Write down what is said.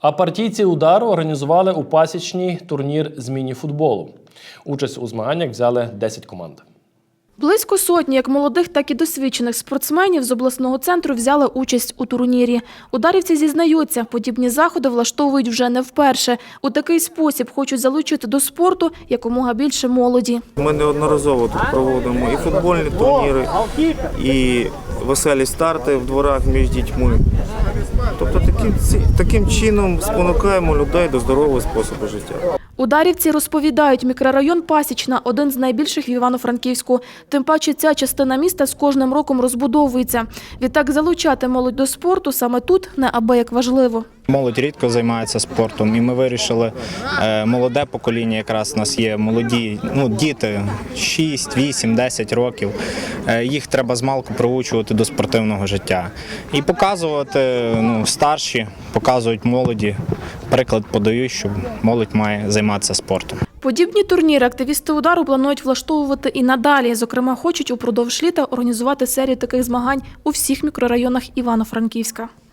А партійці удару організували у пасічній турнір з міні-футболу. Участь у змаганнях взяли 10 команд. Близько сотні як молодих, так і досвідчених спортсменів з обласного центру взяли участь у турнірі. Ударівці зізнаються, подібні заходи влаштовують вже не вперше. У такий спосіб хочуть залучити до спорту якомога більше молоді. Ми неодноразово тут проводимо і футбольні турніри, і веселі старти в дворах між дітьми. Тобто таким, таким чином спонукаємо людей до здорового способу життя. Ударівці розповідають, мікрорайон Пасічна – один з найбільших в Івано-Франківську. Тим паче ця частина міста з кожним роком розбудовується. Відтак залучати молодь до спорту саме тут неабияк важливо. Молодь рідко займається спортом, і ми вирішили е, молоде покоління. Якраз у нас є молоді, ну діти 6, 8, 10 років. Е, їх треба змалку приучувати до спортивного життя і показувати ну, старші, показують молоді. Приклад подають, що молодь має займатися спортом. Подібні турніри активісти удару планують влаштовувати і надалі. Зокрема, хочуть упродовж літа організувати серію таких змагань у всіх мікрорайонах Івано-Франківська.